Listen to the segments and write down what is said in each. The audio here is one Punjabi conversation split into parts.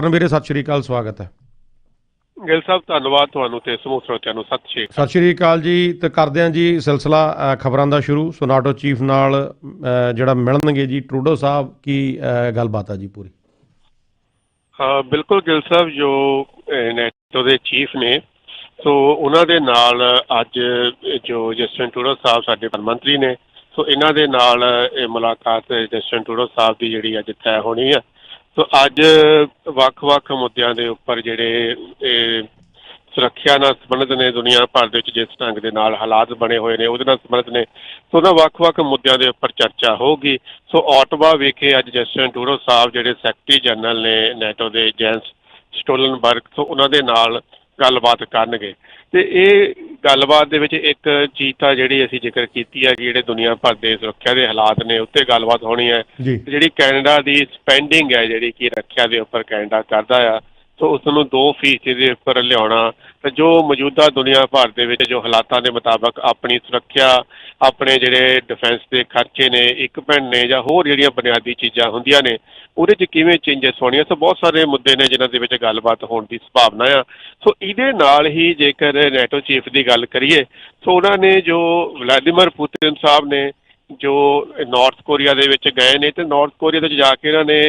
ਕਰਨ ਵੀਰੇ ਸਤਿ ਸ਼੍ਰੀ ਅਕਾਲ ਸਵਾਗਤ ਹੈ। ਗਿਲ ਸਾਹਿਬ ਧੰਨਵਾਦ ਤੁਹਾਨੂੰ ਤੇ ਸਮੂਹ ਸਰੋਤਿਆਂ ਨੂੰ। ਸਤਿ ਸ਼੍ਰੀ ਅਕਾਲ। ਸਤਿ ਸ਼੍ਰੀ ਅਕਾਲ ਜੀ। ਤੇ ਕਰਦੇ ਹਾਂ ਜੀ ਸਿਲਸਿਲਾ ਖਬਰਾਂ ਦਾ ਸ਼ੁਰੂ। ਸੋਨਾਟੋ ਚੀਫ ਨਾਲ ਜਿਹੜਾ ਮਿਲਣਗੇ ਜੀ ਟਰੂਡੋ ਸਾਹਿਬ ਕੀ ਗੱਲਬਾਤ ਆ ਜੀ ਪੂਰੀ? ਹਾਂ ਬਿਲਕੁਲ ਗਿਲ ਸਾਹਿਬ ਜੋ ਨੈਟੋ ਦੇ ਚੀਫ ਨੇ ਸੋ ਉਹਨਾਂ ਦੇ ਨਾਲ ਅੱਜ ਜੋ ਜਸਟਨ ਟੂਡੋ ਸਾਹਿਬ ਸਾਡੇ ਪ੍ਰਧਾਨ ਮੰਤਰੀ ਨੇ ਸੋ ਇਹਨਾਂ ਦੇ ਨਾਲ ਇਹ ਮੁਲਾਕਾਤ ਜਸਟਨ ਟੂਡੋ ਸਾਹਿਬ ਦੀ ਜਿਹੜੀ ਅੱਜ ਤੈਅ ਹੋਣੀ ਆ ਸੋ ਅੱਜ ਵੱਖ-ਵੱਖ ਮੁੱਦਿਆਂ ਦੇ ਉੱਪਰ ਜਿਹੜੇ ਇਹ ਸੁਰੱਖਿਆ ਨਾਲ ਸੰਬੰਧਿਤ ਨੇ ਦੁਨੀਆ ਭਰ ਦੇ ਵਿੱਚ ਜਿਸ ਢੰਗ ਦੇ ਨਾਲ ਹਾਲਾਤ ਬਣੇ ਹੋਏ ਨੇ, ਉਹਦੇ ਨਾਲ ਸੰਬੰਧਿਤ ਨੇ। ਸੋ ਉਹਨਾਂ ਵੱਖ-ਵੱਖ ਮੁੱਦਿਆਂ ਦੇ ਉੱਪਰ ਚਰਚਾ ਹੋਊਗੀ। ਸੋ ਆਟਵਾ ਵਿਖੇ ਅੱਜ ਜਸਟਨ ਟੂਡੋ ਸਾਹਿਬ, ਜਿਹੜੇ ਸੈਕਟਰੀ ਜਨਰਲ ਨੇ ਨੈਟੋ ਦੇ ਜੈਂਸ ਸਟੋਲਨਬਰਗ, ਸੋ ਉਹਨਾਂ ਦੇ ਨਾਲ ਗੱਲਬਾਤ ਕਰਨਗੇ। ਤੇ ਇਹ ਗੱਲਬਾਤ ਦੇ ਵਿੱਚ ਇੱਕ ਚੀਜ਼ ਤਾਂ ਜਿਹੜੀ ਅਸੀਂ ਜ਼ਿਕਰ ਕੀਤੀ ਹੈ ਕਿ ਜਿਹੜੇ ਦੁਨੀਆ ਭਰ ਦੇ ਸੁਰੱਖਿਆ ਦੇ ਹਾਲਾਤ ਨੇ ਉੱਤੇ ਗੱਲਬਾਤ ਹੋਣੀ ਹੈ। ਜੀ। ਜਿਹੜੀ ਕੈਨੇਡਾ ਦੀ ਸਪੈਂਡਿੰਗ ਹੈ ਜਿਹੜੀ ਕਿ ਰੱਖਿਆ ਦੇ ਉੱਪਰ ਕੈਨੇਡਾ ਕਰਦਾ ਆ ਸੋ ਉਸ ਨੂੰ 2% ਦੇ ਉੱਪਰ ਲਿਆਉਣਾ ਤੇ ਜੋ ਮੌਜੂਦਾ ਦੁਨੀਆ ਭਰ ਦੇ ਵਿੱਚ ਜੋ ਹਾਲਾਤਾਂ ਦੇ ਮੁਤਾਬਕ ਆਪਣੀ ਸੁਰੱਖਿਆ, ਆਪਣੇ ਜਿਹੜੇ ਡਿਫੈਂਸ ਦੇ ਖਰਚੇ ਨੇ ਇਕਵਿਪਮੈਂਟ ਨੇ ਜਾਂ ਹੋਰ ਜਿਹੜੀਆਂ ਬੁਨਿਆਦੀ ਚੀਜ਼ਾਂ ਹੁੰਦੀਆਂ ਨੇ, ਉਹਦੇ 'ਚ ਕਿਵੇਂ ਚੇਂਜਸ ਹੋਣੀਆਂ? ਸੋ ਬਹੁਤ ਸਾਰੇ ਮੁੱਦੇ ਨੇ ਜਿਨ੍ਹਾਂ ਦੇ ਵਿੱਚ ਗੱਲਬਾਤ ਹੋਣ ਦੀ ਸੰਭਾਵਨਾ ਆ। ਸੋ ਇਹਦੇ ਨਾਲ ਹੀ ਜੇਕਰ ਨੈਟੋ ਚੀਫ ਦੀ ਗੱਲ ਕਰੀਏ, ਸੋ ਉਹਨਾਂ ਨੇ ਜੋ ਵਲਾਦੀਮੀਰ ਪੁਤਿਨ ਸਾਹਿਬ ਨੇ ਜੋ ਨਾਰਥ ਕੋਰੀਆ ਦੇ ਵਿੱਚ ਗਏ ਨੇ ਤੇ ਨਾਰਥ ਕੋਰੀਆ ਦੇ ਵਿੱਚ ਜਾ ਕੇ ਇਹਨਾਂ ਨੇ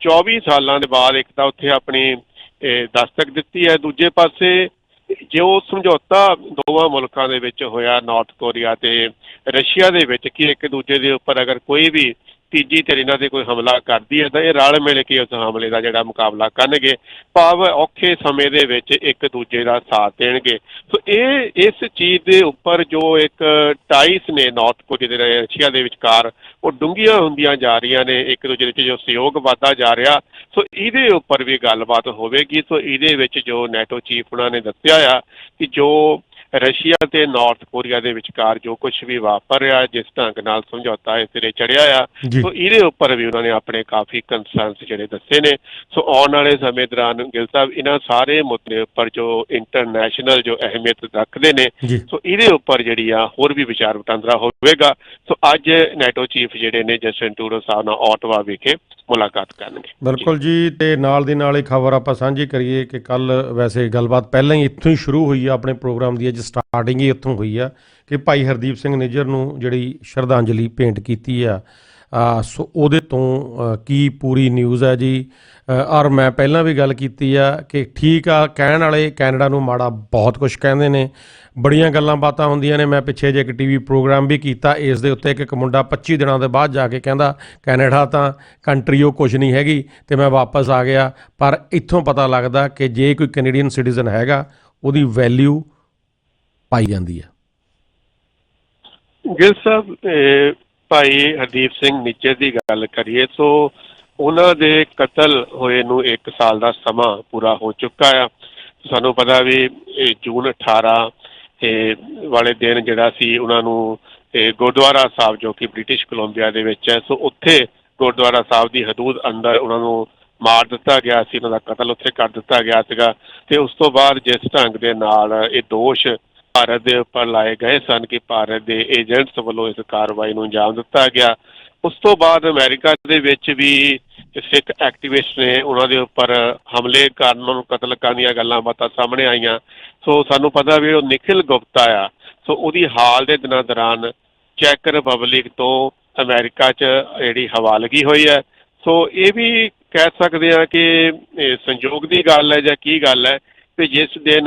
24 ਸਾਲਾਂ ਦੇ ਬਾਅਦ ਇੱਕ ਤਾਂ ਉੱਥੇ ਆਪਣੀ ਦਸਤਕ ਦਿੱਤੀ ਹੈ। ਦੂਜੇ ਪਾਸੇ ਜੋ ਸਮਝੌਤਾ ਦੋਵਾਂ ਮੁਲਕਾਂ ਦੇ ਵਿੱਚ ਹੋਇਆ ਨਾਰਥ ਕੋਰੀਆ ਤੇ ਰਸ਼ੀਆ ਦੇ ਵਿੱਚ, ਕਿ ਇੱਕ ਦੂਜੇ ਦੇ ਉੱਪਰ ਅਗਰ ਕੋਈ ਵੀ ਤੀਜੀ ਧਿਰ ਇਹਨਾਂ 'ਤੇ ਕੋਈ ਹਮਲਾ ਕਰਦੀ ਹੈ ਤਾਂ ਇਹ ਰਲ ਮਿਲ ਕੇ ਉਸ ਹਮਲੇ ਦਾ ਜਿਹੜਾ ਮੁਕਾਬਲਾ ਕਰਨਗੇ, ਭਾਵ ਔਖੇ ਸਮੇਂ ਦੇ ਵਿੱਚ ਇੱਕ ਦੂਜੇ ਦਾ ਸਾਥ ਦੇਣਗੇ। ਸੋ ਇਹ, ਇਸ ਚੀਜ਼ ਦੇ ਉੱਪਰ ਜੋ ਇੱਕ ਟਾਈਸ ਨੇ ਨਾਰਥ ਕੋਰੀਆ ਦੇ ਰਸ਼ੀਆ ਦੇ ਵਿਚਕਾਰ, ਉਹ ਡੂੰਘੀਆਂ ਹੁੰਦੀਆਂ ਜਾ ਰਹੀਆਂ ਨੇ, ਇੱਕ ਦੂਜੇ ਵਿੱਚ ਜੋ ਸਹਿਯੋਗ ਵਧਦਾ ਜਾ ਰਿਹਾ। ਸੋ ਇਹਦੇ ਉੱਪਰ ਵੀ ਗੱਲਬਾਤ ਹੋਵੇਗੀ। ਸੋ ਇਹਦੇ ਵਿੱਚ ਜੋ ਨੈਟੋ ਚੀਫ ਉਹਨਾਂ ਨੇ ਦੱਸਿਆ ਆ ਕਿ ਜੋ ਰਸ਼ੀਆ ਤੇ ਨਾਰਥ ਕੋਰੀਆ ਦੇ ਵਿਚਕਾਰ ਜੋ ਕੁਝ ਵੀ ਵਾਪਰ ਰਿਹਾ ਜਿਸ ਢੰਗ ਨਾਲ ਸਮਝੌਤਾ ਇਸ ਸਿਰੇ ਚੜਿਆ ਆ ਸੋ ਇਹਦੇ ਉੱਪਰ ਵੀ ਉਹਨਾਂ ਨੇ ਆਪਣੇ ਕਾਫੀ ਕੰਸਰਨਸ ਜਿਹੜੇ ਦੱਸੇ ਨੇ। ਸੋ ਆਉਣ ਵਾਲੇ ਸਮੇਂ ਦੌਰਾਨ ਗਿਲ ਸਾਹਿਬ ਇਹਨਾਂ ਸਾਰੇ ਮੁੱਦੇ ਉੱਪਰ ਜੋ ਇੰਟਰਨੈਸ਼ਨਲ ਜੋ ਅਹਿਮੀਅਤ ਰੱਖਦੇ ਨੇ ਸੋ ਇਹਦੇ ਉੱਪਰ ਜਿਹੜੀ ਆ ਹੋਰ ਵੀ ਵਿਚਾਰ ਵਟਾਂਦਰਾ ਹੋਵੇਗਾ। ਸੋ ਅੱਜ ਨੈਟੋ ਚੀਫ ਜਿਹੜੇ ਨੇ ਜਸਟਨ ਟੂਡੋ ਸਾਹਿਬ ਨਾਲ ਆਟਵਾ ਵਿਖੇ ਮੁਲਾਕਾਤ ਕਰਨਗੇ। ਬਿਲਕੁਲ ਜੀ ਤੇ ਨਾਲ ਦੀ ਨਾਲ ਹੀ ਖਬਰ ਆਪਾਂ ਸਾਂਝੀ ਕਰੀਏ ਕਿ ਕੱਲ ਵੈਸੇ ਗੱਲਬਾਤ ਪਹਿਲਾਂ ਹੀ ਇੱਥੋਂ ਹੀ ਸ਼ੁਰੂ ਹੋਈ ਆ ਆਪਣੇ ਪ੍ਰੋਗਰਾਮ ਦੀ ਅੱਜ ਸਟਾਰਟਿੰਗ ਹੀ ਇੱਥੋਂ ਹੋਈ ਆ ਕਿ ਭਾਈ ਹਰਦੀਪ ਸਿੰਘ ਨਿੱਜਰ ਨੂੰ ਜਿਹੜੀ ਸ਼ਰਧਾਂਜਲੀ ਭੇਂਟ ਕੀਤੀ ਆ। ਸੋ ਉਹਦੇ ਤੋਂ ਕੀ ਪੂਰੀ ਨਿਊਜ਼ ਹੈ ਜੀ? ਔਰ ਮੈਂ ਪਹਿਲਾਂ ਵੀ ਗੱਲ ਕੀਤੀ ਆ ਕਿ ਠੀਕ ਆ, ਕਹਿਣ ਵਾਲੇ ਕੈਨੇਡਾ ਨੂੰ ਮਾੜਾ ਬਹੁਤ ਕੁਝ ਕਹਿੰਦੇ ਨੇ। ਬੜੀਆਂ ਗੱਲਾਂ ਬਾਤਾਂ ਹੁੰਦੀਆਂ ਨੇ। ਮੈਂ ਪਿੱਛੇ ਜੇ ਇੱਕ ਟੀਵੀ ਪ੍ਰੋਗਰਾਮ ਵੀ ਕੀਤਾ, ਇਸ ਦੇ ਉੱਤੇ ਇੱਕ ਇੱਕ ਮੁੰਡਾ 25 ਦਿਨਾਂ ਦੇ ਬਾਅਦ ਜਾ ਕੇ ਕਹਿੰਦਾ, ਕੈਨੇਡਾ ਤਾਂ ਕੰਟਰੀ ਉਹ ਕੁਝ ਨਹੀਂ ਹੈਗੀ, ਤੇ ਮੈਂ ਵਾਪਸ ਆ ਗਿਆ। ਪਰ ਇੱਥੋਂ ਪਤਾ ਲੱਗਦਾ ਕਿ ਜੇ ਕੋਈ ਕੈਨੇਡੀਅਨ ਸਿਟੀਜ਼ਨ ਹੈਗਾ, ਉਹਦੀ ਵੈਲਿਊ ਪਾਈ ਜਾਂਦੀ ਹੈ? ਗਿਲ ਸਾਹਿਬ ਭਾਈ ਹਰਦੀਪ ਸਿੰਘ ਨਿੱਜਰ ਦੀ ਗੱਲ ਕਰੀਏ, ਸੋ ਉਹਨਾਂ ਦੇ ਕਤਲ ਹੋਏ ਨੂੰ 1 ਸਾਲ ਦਾ ਸਮਾਂ ਪੂਰਾ ਹੋ ਚੁੱਕਾ ਆ। ਸਾਨੂੰ ਪਤਾ ਵੀ ਜੂਨ 18 ਵਾਲੇ ਦਿਨ ਜਿਹੜਾ ਸੀ, ਉਹਨਾਂ ਨੂੰ ਇਹ ਗੁਰਦੁਆਰਾ ਸਾਹਿਬ, ਜੋ ਕਿ ਬ੍ਰਿਟਿਸ਼ ਕੋਲੰਬੀਆ ਦੇ ਵਿੱਚ ਹੈ, ਸੋ ਉੱਥੇ ਗੁਰਦੁਆਰਾ ਸਾਹਿਬ ਦੀ ਹਦੂਦ ਅੰਦਰ ਉਹਨਾਂ ਨੂੰ ਮਾਰ ਦਿੱਤਾ ਗਿਆ ਸੀ, ਉਹਨਾਂ ਦਾ ਕਤਲ ਉੱਥੇ ਕਰ ਦਿੱਤਾ ਗਿਆ ਸੀਗਾ। ਤੇ ਉਸ ਤੋਂ ਬਾਅਦ ਜਿਸ ਢੰਗ ਦੇ ਨਾਲ ਇਹ ਦੋਸ਼ ਭਾਰਤ ਦੇ ਉੱਪਰ ਲਾਏ ਗਏ ਸਨ ਕਿ ਭਾਰਤ ਦੇ ਏਜੰਟਸ ਵੱਲੋਂ ਇਸ ਕਾਰਵਾਈ ਨੂੰ ਅੰਜਾਮ ਦਿੱਤਾ ਗਿਆ। ਉਸ ਤੋਂ ਬਾਅਦ ਅਮਰੀਕਾ ਦੇ ਵਿੱਚ ਵੀ ਸਿੱਖ ਐਕਟਿਵਿਸਟ ਨੇ ਉਹਨਾਂ ਦੇ ਉੱਪਰ ਹਮਲੇ ਕਰਨ ਨੂੰ ਕਤਲ ਕਰਨ ਦੀਆਂ ਗੱਲਾਂ ਬਾਤਾਂ ਸਾਹਮਣੇ ਆਈਆਂ। ਸੋ ਸਾਨੂੰ ਪਤਾ ਵੀ ਉਹ ਨਿਖਿਲ ਗੁਪਤਾ ਆ। ਸੋ ਉਹਦੀ ਹਾਲ ਦੇ ਦਿਨਾਂ ਦੌਰਾਨ ਚੈੱਕ ਰਿਪਬਲਿਕ ਤੋਂ ਅਮਰੀਕਾ 'ਚ ਜਿਹੜੀ ਹਵਾਲਗੀ ਹੋਈ ਹੈ। ਸੋ ਇਹ ਵੀ ਕਹਿ ਸਕਦੇ ਆ ਕਿ ਸੰਯੋਗ ਦੀ ਗੱਲ ਹੈ ਜਾਂ ਕੀ ਗੱਲ ਹੈ ਤੇ ਜਿਸ ਦਿਨ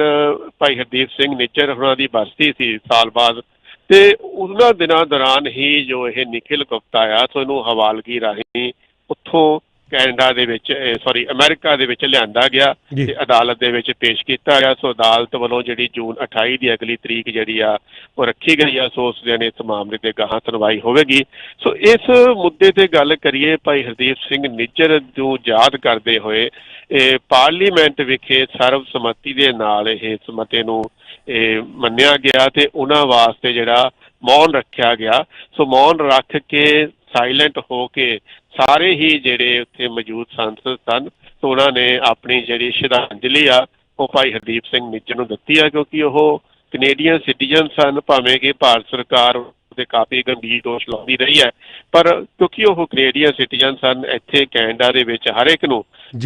ਭਾਈ ਹਰਦੀਪ ਸਿੰਘ ਨਿੱਚਰ ਉਹਨਾਂ ਦੀ ਬਰਸੀ ਸੀ ਸਾਲ ਬਾਅਦ, ਤੇ ਉਹਨਾਂ ਦਿਨਾਂ ਦੌਰਾਨ ਹੀ ਜੋ ਇਹ ਨਿਖਿਲ ਗੁਪਤਾ ਆ ਤੁਹਾਨੂੰ ਹਵਾਲਗੀ ਰਾਹੀਂ ਉੱਥੋਂ ਕੈਨੇਡਾ ਦੇ ਵਿੱਚ ਸੌਰੀ ਅਮਰੀਕਾ ਦੇ ਵਿੱਚ ਲਿਆਂਦਾ ਗਿਆ ਤੇ ਅਦਾਲਤ ਦੇ ਵਿੱਚ ਪੇਸ਼ ਕੀਤਾ ਗਿਆ। ਸੋ ਅਦਾਲਤ ਵੱਲੋਂ ਜਿਹੜੀ ਜੂਨ 28 ਦੀ ਅਗਲੀ ਤਰੀਕ ਜਿਹੜੀ ਆ ਉਹ ਰੱਖੀ ਗਈ ਆ। ਸੋ ਉਸ ਦਿਨ ਇਸ ਮਾਮਲੇ ਤੇ ਗਾਹਾਂ ਸੁਣਵਾਈ ਹੋਵੇਗੀ। ਸੋ ਇਸ ਮੁੱਦੇ ਤੇ ਗੱਲ ਕਰੀਏ ਭਾਈ ਹਰਦੀਪ ਸਿੰਘ ਨਿੱਜਰ ਨੂੰ ਯਾਦ ਕਰਦੇ ਹੋਏ ਇਹ ਪਾਰਲੀਮੈਂਟ ਵਿਖੇ ਸਰਵਸੰਮਤੀ ਦੇ ਨਾਲ ਇਹ ਇਸ ਮਤੇ ਨੂੰ ਇਹ ਮੰਨਿਆ ਗਿਆ ਤੇ ਉਹਨਾਂ ਵਾਸਤੇ ਜਿਹੜਾ ਮੌਨ ਰੱਖਿਆ ਗਿਆ। ਸੋ ਮੌਨ ਰੱਖ ਕੇ ਸਾਇਲੈਂਟ ਹੋ ਕੇ ਸਾਰੇ ਹੀ ਜਿਹੜੇ ਉੱਥੇ ਮੌਜੂਦ ਸੰਸਦ ਸਨ ਉਹਨਾਂ ਨੇ ਆਪਣੀ ਜਿਹੜੀ ਸ਼ਰਧਾਂਜਲੀ ਆ ਉਹ ਭਾਈ ਹਰਦੀਪ ਸਿੰਘ ਨਿੱਜਰ ਨੂੰ ਦਿੱਤੀ ਆ ਕਿਉਂਕਿ ਉਹ ਕੈਨੇਡੀਅਨ ਸਿਟੀਜ਼ਨ ਸਨ ਭਾਵੇਂ ਕਿ ਭਾਰਤ ਸਰਕਾਰ ਤੇ ਕਾਫੀ ਗੰਭੀਰ ਦੋਸ਼ ਲਾਉਂਦੀ ਰਹੀ ਹੈ ਪਰ ਕਿਉਂਕਿ ਉਹ ਕੈਨੇਡੀਅਨ ਸਿਟੀਜ਼ਨ ਸਨ ਇੱਥੇ ਕੈਨੇਡਾ ਦੇ ਵਿੱਚ ਹਰ ਇੱਕ ਨੂੰ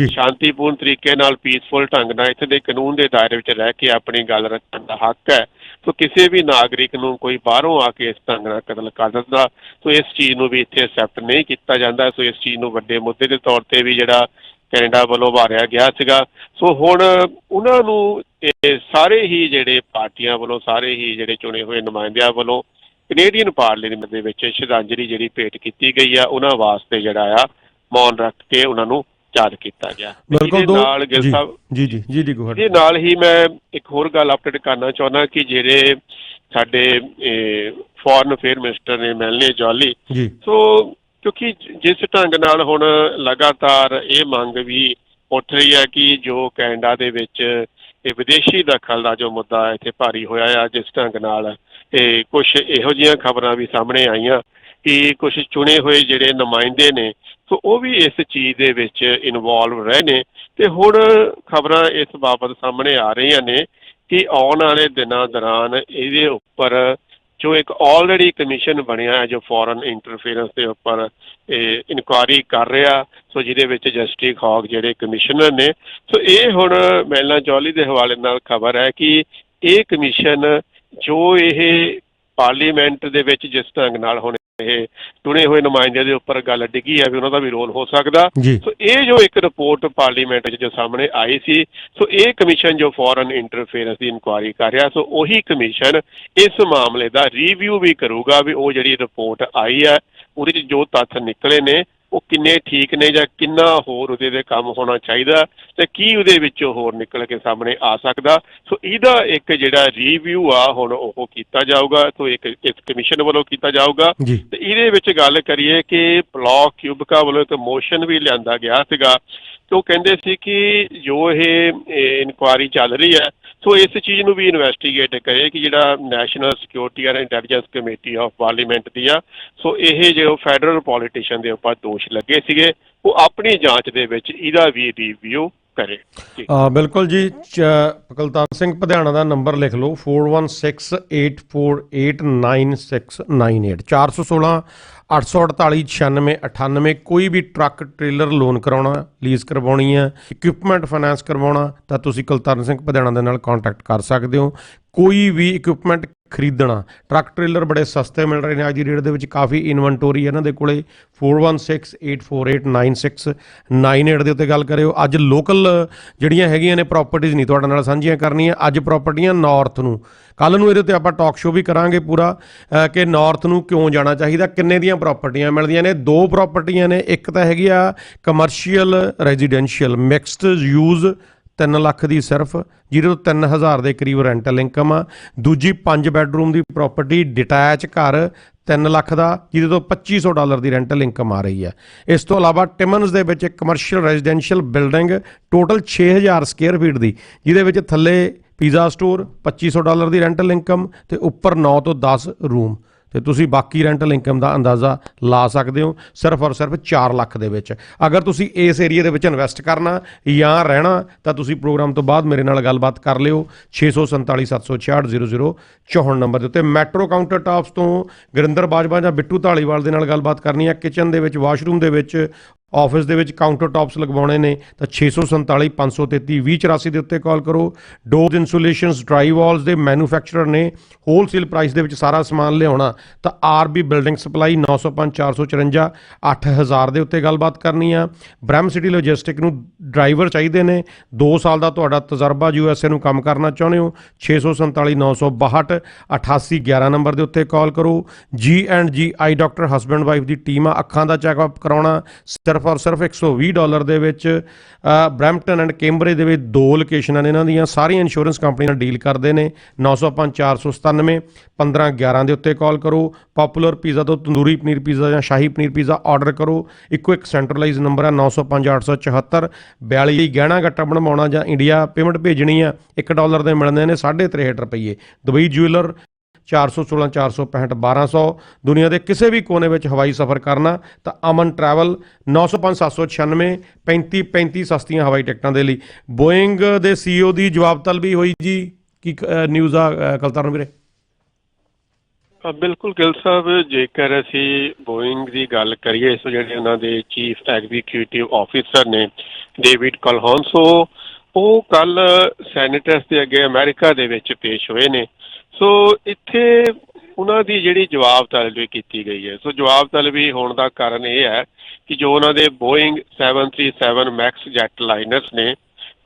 ਸ਼ਾਂਤੀਪੂਰਨ ਤਰੀਕੇ ਨਾਲ ਪੀਸਫੁਲ ਢੰਗ ਨਾਲ ਇੱਥੇ ਦੇ ਕਾਨੂੰਨ ਦੇ ਦਾਇਰੇ ਵਿੱਚ ਰਹਿ ਕੇ ਆਪਣੀ ਗੱਲ ਰੱਖਣ ਦਾ ਹੱਕ ਹੈ। ਸੋ ਕਿਸੇ ਵੀ ਨਾਗਰਿਕ ਨੂੰ ਕੋਈ ਬਾਹਰੋਂ ਆ ਕੇ ਇਸ ਢੰਗ ਨਾਲ ਕਤਲ ਕਰ ਦਿੰਦਾ ਸੋ ਇਸ ਚੀਜ਼ ਨੂੰ ਵੀ ਇੱਥੇ ਐਕਸੈਪਟ ਨਹੀਂ ਕੀਤਾ ਜਾਂਦਾ। ਸੋ ਇਸ ਚੀਜ਼ ਨੂੰ ਵੱਡੇ ਮੁੱਦੇ ਦੇ ਤੌਰ ਤੇ ਵੀ ਜਿਹੜਾ ਕੈਨੇਡਾ ਵੱਲੋਂ ਵਾਰਿਆ ਗਿਆ ਸੀਗਾ। ਸੋ ਹੁਣ ਉਹਨਾਂ ਨੂੰ ਇਹ ਸਾਰੇ ਹੀ ਜਿਹੜੇ ਪਾਰਟੀਆਂ ਵੱਲੋਂ, ਸਾਰੇ ਹੀ ਜਿਹੜੇ ਚੁਣੇ ਹੋਏ ਨੁਮਾਇੰਦਿਆਂ ਵੱਲੋਂ ਕੈਨੇਡੀਅਨ ਪਾਰਲੀਮੈਂਟ ਦੇ ਵਿੱਚ ਸ਼ਰਧਾਂਜਲੀ ਜਿਹੜੀ ਭੇਟ ਕੀਤੀ ਗਈ ਆ, ਉਹਨਾਂ ਵਾਸਤੇ ਜਿਹੜਾ ਆ, ਮੌਨ ਰੱਖ ਕੇ ਉਹਨਾਂ ਨੂੰ ਯਾਦ ਕੀਤਾ ਗਿਆ। ਬਿਲਕੁਲ ਦੋ ਨਾਲ ਗਿੱਲ ਜੀ ਸਾਹਿਬ ਜੀ ਜੀ ਜੀ ਜੀ ahead. ਇਹਦੇ ਨਾਲ ਹੀ ਮੈਂ ਇੱਕ ਹੋਰ ਗੱਲ ਅਪਡੇਟ ਕਰਨਾ ਚਾਹੁੰਦਾ ਕਿ ਜਿਹੜੇ ਸਾਡੇ ਫੋਰਨ ਅਫੇਅਰ ਮਿਨਿਸਟਰ ਨੇ ਮੈਲਨੀ ਜੌਲੀ ਜੀ। ਸੋ ਕਿਉਂਕਿ ਜ- ਜਿਸ ਢੰਗ ਨਾਲ ਹੁਣ ਲਗਾਤਾਰ ਇਹ ਮੰਗ ਵੀ ਉੱਠ ਰਹੀ ਹੈ ਕਿ ਜੋ ਕੈਨੇਡਾ ਦੇ ਵਿੱਚ ਇਹ ਵਿਦੇਸ਼ੀ ਦਖਲ ਦਾ ਜੋ ਮੁੱਦਾ ਇੱਥੇ ਭਾਰੀ ਹੋਇਆ ਆ ਜਿਸ ਢੰਗ ਨਾਲ ਇਹ ਕੁਝ ਇਹੋ ਜਿਹੀਆਂ ਖਬਰਾਂ ਵੀ ਸਾਹਮਣੇ ਆਈਆਂ ਕਿ ਕੁਝ ਚੁਣੇ ਹੋਏ ਜਿਹੜੇ ਨੁਮਾਇੰਦੇ ਨੇ ਸੋ ਉਹ ਵੀ ਇਸ ਚੀਜ਼ ਦੇ ਵਿੱਚ ਇਨਵੋਲਵ ਰਹੇ ਨੇ ਤੇ ਹੁਣ ਖਬਰਾਂ ਇਸ ਬਾਬਤ ਸਾਹਮਣੇ ਆ ਰਹੀਆਂ ਨੇ ਕਿ ਆਉਣ ਵਾਲੇ ਦਿਨਾਂ ਦੌਰਾਨ ਇਹਦੇ ਉੱਪਰ ਜੋ ਇੱਕ ਆਲਰੇਡੀ ਕਮਿਸ਼ਨ ਬਣਿਆ ਹੈ, ਜੋ ਫੋਰਨ ਇੰਟਰਫੇਰੈਂਸ ਦੇ ਉੱਪਰ ਇਨਕੁਆਰੀ ਕਰ ਰਿਹਾ, ਸੋ ਜਿਹਦੇ ਵਿੱਚ ਜਸਟਿਸ ਹੌਗ ਜਿਹੜੇ ਕਮਿਸ਼ਨਰ ਨੇ, ਸੋ ਇਹ ਹੁਣ ਮੈਲਾ ਜੌਲੀ ਦੇ ਹਵਾਲੇ ਨਾਲ ਖਬਰ ਹੈ ਕਿ ਇਹ ਕਮਿਸ਼ਨ ਜੋ ਇਹ ਪਾਰਲੀਮੈਂਟ ਦੇ ਵਿੱਚ ਜਿਸ ਢੰਗ ਨਾਲ ਹੁਣ ਇਹ ਚੁਣੇ ਹੋਏ ਨੁਮਾਇੰਦਿਆਂ ਦੇ ਉੱਪਰ ਗੱਲ ਡਿੱਗੀ ਹੈ ਵੀ ਉਹਨਾਂ ਦਾ ਵੀ ਰੋਲ ਹੋ ਸਕਦਾ। ਸੋ ਇਹ ਜੋ ਇੱਕ ਰਿਪੋਰਟ ਪਾਰਲੀਮੈਂਟ 'ਚ ਜੋ ਸਾਹਮਣੇ ਆਈ ਸੀ ਸੋ ਇਹ ਕਮਿਸ਼ਨ ਜੋ ਫੋਰਨ ਇੰਟਰਫੇਰੈਂਸ ਦੀ ਇਨਕੁਆਇਰੀ ਕਰ ਰਿਹਾ ਸੋ ਉਹੀ ਕਮਿਸ਼ਨ ਇਸ ਮਾਮਲੇ ਦਾ ਰਿਵਿਊ ਵੀ ਕਰੂਗਾ ਵੀ ਉਹ ਜਿਹੜੀ ਰਿਪੋਰਟ ਆਈ ਹੈ ਉਹਦੇ 'ਚ ਜੋ ਤੱਥ ਨਿਕਲੇ ਨੇ। ਉਹ ਕਿੰਨੇ ਠੀਕ ਨੇ ਜਾਂ ਕਿੰਨਾ ਹੋਰ ਉਹਦੇ ਦੇ ਕੰਮ ਹੋਣਾ ਚਾਹੀਦਾ ਤੇ ਕੀ ਉਹਦੇ ਵਿੱਚੋਂ ਹੋਰ ਨਿਕਲ ਕੇ ਸਾਹਮਣੇ ਆ ਸਕਦਾ। ਸੋ ਇਹਦਾ ਇੱਕ ਜਿਹੜਾ ਰਿਵਿਊ ਆ ਹੁਣ ਉਹ ਕੀਤਾ ਜਾਊਗਾ ਸੋ ਇੱਕ ਇਸ ਕਮਿਸ਼ਨ ਵੱਲੋਂ ਕੀਤਾ ਜਾਊਗਾ। ਤੇ ਇਹਦੇ ਵਿੱਚ ਗੱਲ ਕਰੀਏ ਕਿ ਬਲੌਕ ਕਿਊਬਿਕਾ ਵੱਲੋਂ ਇੱਕ ਮੋਸ਼ਨ ਵੀ ਲਿਆਂਦਾ ਗਿਆ ਸੀਗਾ। ਤੇ ਉਹ ਕਹਿੰਦੇ ਸੀ ਕਿ ਜੋ ਇਹ ਇਨਕੁਆਰੀ ਚੱਲ ਰਹੀ ਹੈ ਸੋ ਇਸ ਚੀਜ਼ ਨੂੰ ਵੀ ਇਨਵੈਸਟੀਗੇਟ ਕਰੇ ਕਿ ਜਿਹੜਾ national security and intelligence committee of parliament ਦੀ ਆ ਸੋ ਇਹ ਜੋ ਫੈਡਰਲ ਪੋਲੀਟੀਸ਼ੀਅਨ ਦੇ ਉੱਪਰ ਦੋਸ਼ ਲੱਗੇ ਸੀਗੇ, ਉਹ ਆਪਣੀ ਜਾਂਚ ਦੇ ਵਿੱਚ ਇਹਦਾ ਵੀ ਰਿਵਿਊ ਕਰੇ। ਆ ਬਿਲਕੁਲ ਜੀ, ਚ- ਕਲਤਾਰ ਸਿੰਘ ਪਧਿਆਣਾ ਦਾ ਨੰਬਰ ਲਿਖ ਲਓ 4168489698 416 848 9698 ਕੋਈ ਵੀ ਟਰੱਕ ਟ੍ਰੇਲਰ ਲੋਨ ਕਰਾਉਣਾ, ਲੀਜ਼ ਕਰਵਾਉਣੀ ਹੈ ਇਕਵਿਪਮੈਂਟ ਫਾਈਨਾਂਸ ਕਰਵਾਉਣਾ, ਤਾਂ ਤੁਸੀਂ ਕਲਤਾਰ ਸਿੰਘ ਪਧਿਆਣਾ ਦੇ ਨਾਲ ਕੰਟੈਕਟ ਕਰ ਸਕਦੇ ਹੋ। ਕੋਈ ਵੀ ਇਕਵਿਪਮੈਂਟ ਖਰੀਦਣਾ। ਟਰੱਕ ਟ੍ਰੇਲਰ ਬੜੇ ਸਸਤੇ ਮਿਲ ਰਹੇ ਨੇ। ਅੱਜ ਦੀ ਰੇਟ ਦੇ ਵਿੱਚ ਕਾਫੀ ਇਨਵੈਂਟੋਰੀ ਇਹਨਾਂ ਦੇ ਕੋਲੇ। 4168489698 ਦੇ ਉੱਤੇ ਗੱਲ ਕਰਿਓ। ਅੱਜ ਲੋਕਲ ਜਿਹੜੀਆਂ ਹੈਗੀਆਂ ਨੇ ਪ੍ਰਾਪਰਟੀਆਂ ਨਹੀਂ। ਤੁਹਾਡੇ ਨਾਲ ਸਾਂਝੀਆਂ ਕਰਨੀਆਂ। ਅੱਜ ਪ੍ਰਾਪਰਟੀਆਂ ਨਾਰਥ ਨੂੰ। ਕੱਲ ਨੂੰ ਇਹਦੇ ਉੱਤੇ ਆਪਾਂ ਟਾਕ ਸ਼ੋਅ ਵੀ ਕਰਾਂਗੇ ਪੂਰਾ। ਕਿ ਨਾਰਥ ਨੂੰ ਕਿਉਂ ਜਾਣਾ ਚਾਹੀਦਾ? ਕਿੰਨੇ ਦੀਆਂ ਪ੍ਰਾਪਰਟੀਆਂ ਮਿਲਦੀਆਂ ਨੇ? ਦੋ ਪ੍ਰਾਪਰਟੀਆਂ ਨੇ। ਇੱਕ ਤਾਂ ਹੈਗੀ ਆ commercial residential mixed use 3 lakh ਦੀ ਸਿਰਫ, ਜਿਹਦੇ ਤੋਂ 3000 ਦੇ ਕਰੀਬ ਰੈਂਟਲ ਇਨਕਮ ਆ। ਦੂਜੀ 5 ਬੈੱਡਰੂਮ ਦੀ ਪ੍ਰਾਪਰਟੀ ਡਿਟੈਚ ਘਰ 3 ਲੱਖ ਦਾ, ਜਿਹਦੇ ਤੋਂ 2500 ਡਾਲਰ ਦੀ ਰੈਂਟਲ ਇਨਕਮ ਆ ਰਹੀ ਹੈ ਇਸ ਤੋਂ ਇਲਾਵਾ ਟਿਮਨਸ ਦੇ ਵਿੱਚ ਇੱਕ commercial residential building total 6000 square feet ਦੀ, ਜਿਹਦੇ ਵਿੱਚ ਥੱਲੇ ਪੀਜ਼ਾ ਸਟੋਰ 2500 ਡਾਲਰ ਦੀ ਰੈਂਟਲ ਇਨਕਮ ਤੇ ਉੱਪਰ 9 ਤੋਂ 10 ਰੂਮ ਤੇ ਤੁਸੀਂ ਬਾਕੀ ਰੈਂਟਲ ਇਨਕਮ ਦਾ ਅੰਦਾਜ਼ਾ ਲਾ ਸਕਦੇ ਹੋ ਸਿਰਫ ਔਰ ਸਿਰਫ 4 ਲੱਖ ਦੇ ਵਿੱਚ। ਅਗਰ ਤੁਸੀਂ ਇਸ ਏਰੀਆ ਦੇ ਵਿੱਚ ਇਨਵੈਸਟ ਕਰਨਾ ਜਾਂ ਰਹਿਣਾ, ਤਾਂ ਤੁਸੀਂ ਪ੍ਰੋਗਰਾਮ ਤੋਂ ਬਾਅਦ ਮੇਰੇ ਨਾਲ ਗੱਲਬਾਤ ਕਰ ਲਿਓ। 64776600054 ਨੰਬਰ ਦੇ ਉੱਤੇ ਮੈਟਰੋ ਕਾਊਂਟਰ ਟਾਪਸ ਤੋਂ ਗੁਰਿੰਦਰ ਬਾਜਵਾ ਜਾਂ ਬਿੱਟੂ ਢਾਲੀਵਾਲ ਦੇ ਨਾਲ ਗੱਲਬਾਤ ਕਰਨੀ ਹੈ। ਕਿਚਨ ਦੇ ਵਿੱਚ ਵਾਸ਼ਰੂਮ ਦੇ ਵਿੱਚ। ਆਫਿਸ ਦੇ ਵਿੱਚ ਕਾਊਂਟਰ ਟਾਪਸ ਲਗਵਾਉਣੇ ਨੇ, ਤਾਂ 647 533 2084 ਦੇ ਉੱਤੇ ਕਾਲ ਕਰੋ। ਡੋਰਸ ਇਨਸੂਲੇਸ਼ਨਸ ਡਰਾਈ ਵਾਲਸ ਦੇ ਮੈਨੂਫੈਕਚਰਰ ਨੇ ਹੋਲਸੇਲ ਪ੍ਰਾਈਸ ਦੇ ਵਿੱਚ ਸਾਰਾ ਸਮਾਨ ਲਿਆਉਣਾ, ਤਾਂ ਆਰਬੀ ਬਿਲਡਿੰਗ ਸਪਲਾਈ 905 454 8000 ਦੇ ਉੱਤੇ ਗੱਲਬਾਤ ਕਰਨੀ ਆ। ਬ੍ਰਹਮ ਸਿਟੀ ਲੌਜਿਸਟਿਕ ਨੂੰ ਡਰਾਈਵਰ ਚਾਹੀਦੇ ਨੇ 2 ਸਾਲ ਦਾ ਤੁਹਾਡਾ ਤਜਰਬਾ ਯੂਐਸਏ ਨੂੰ ਕੰਮ ਕਰਨਾ ਚਾਹੁੰਦੇ ਹੋ 647 962 8811 ਨੰਬਰ ਦੇ ਉੱਤੇ ਕਾਲ ਕਰੋ। G and G eye doctor husband wife the team ਆ, ਅੱਖਾਂ ਦਾ ਚੈੱਕਅਪ ਕਰਾਉਣਾ। ਸਿਰਫ ਔਰ ਸਿਰਫ 120 ਡਾਲਰ ਦੇ ਵਿੱਚ ਅ, ਬਰੈਂਪਟਨ ਐਂਡ ਕੈਂਬਰੇ ਦੇ ਵਿੱਚ ਦੋ ਲੋਕੇਸ਼ਨਾਂ ਨੇ ਇਹਨਾਂ ਦੀਆਂ। ਸਾਰੀਆਂ ਇੰਸ਼ੋਰੈਂਸ ਕੰਪਨੀਆਂ ਨਾਲ ਡੀਲ ਕਰਦੇ ਨੇ। 905 497 1511 ਦੇ ਉੱਤੇ ਕਾਲ ਕਰੋ। ਪਪੂਲਰ ਪੀਜ਼ਾ ਤੋਂ ਤੰਦੂਰੀ ਪਨੀਰ ਪੀਜ਼ਾ ਜਾਂ ਸ਼ਾਹੀ ਪਨੀਰ ਪੀਜ਼ਾ ਆਰਡਰ ਕਰੋ। ਇੱਕੋ ਇੱਕ ਸੈਂਟਰਲਾਈਜ਼ ਨੰਬਰ ਹੈ 905 874 42 ਗਹਿਣਾ ਗੱਟਾ ਬਣਵਾਉਣਾ ਜਾਂ ਇੰਡੀਆ ਪੇਮੈਂਟ ਭੇਜਣੀ ਆ 1 ਡਾਲਰ ਦੇ ਮਿਲਦੇ ਨੇ 63 ਰੁਪਏ ਦੁਬਈ ਜੁਐਲਰ 416 465 1200 ਦੁਨੀਆ ਦੇ ਕਿਸੇ ਵੀ ਕੋਨੇ ਵਿੱਚ ਹਵਾਈ ਸਫ਼ਰ ਕਰਨਾ ਤਾਂ ਅਮਨ ਟਰੈਵਲ 905 796 35 35 ਸਸਤੀਆਂ ਹਵਾਈ ਟਿਕਟਾਂ ਦੇ ਲਈ। ਬੋਇੰਗ ਦੇ ਸੀਈਓ ਦੀ ਜਵਾਬ ਤਲਬੀ ਹੋਈ ਜੀ। ਕੀ ਨਿਊਜ਼ ਆ ਅ, ਕਲਤਾਰਨ ਵੀਰੇ? ਬਿਲਕੁਲ ਗਿਲ ਸਾਹਿਬ ਜੇਕਰ ਅਸੀਂ ਬੋਇੰਗ ਦੀ ਗੱਲ ਕਰੀਏ ਸੋ ਜਿਹੜੇ ਉਹਨਾਂ ਦੇ ਚੀਫ ਐਗਜ਼ੀਕਿਊਟਿਵ ਆਫੀਸਰ ਨੇ ਡੇਵਿਡ ਕਲਹੌਨਸੋ ਉਹ ਕੱਲ ਸੈਨੇਟਰਸ ਦੇ ਅੱਗੇ ਅਮਰੀਕਾ ਦੇ ਵਿੱਚ ਪੇਸ਼ ਹੋਏ ਨੇ। ਸੋ ਇੱਥੇ ਉਹਨਾਂ ਦੀ ਜਿਹੜੀ ਜਵਾਬ ਤਲਬੀ ਕੀਤੀ ਗਈ ਹੈ। ਸੋ ਜਵਾਬ ਤਲਬੀ ਹੋਣ ਦਾ ਕਾਰਨ ਇਹ ਹੈ ਕਿ ਜੋ ਉਹਨਾਂ ਦੇ ਬੋਇੰਗ 737 ਮੈਕਸ ਜੈਟ ਲਾਈਨਰਸ ਨੇ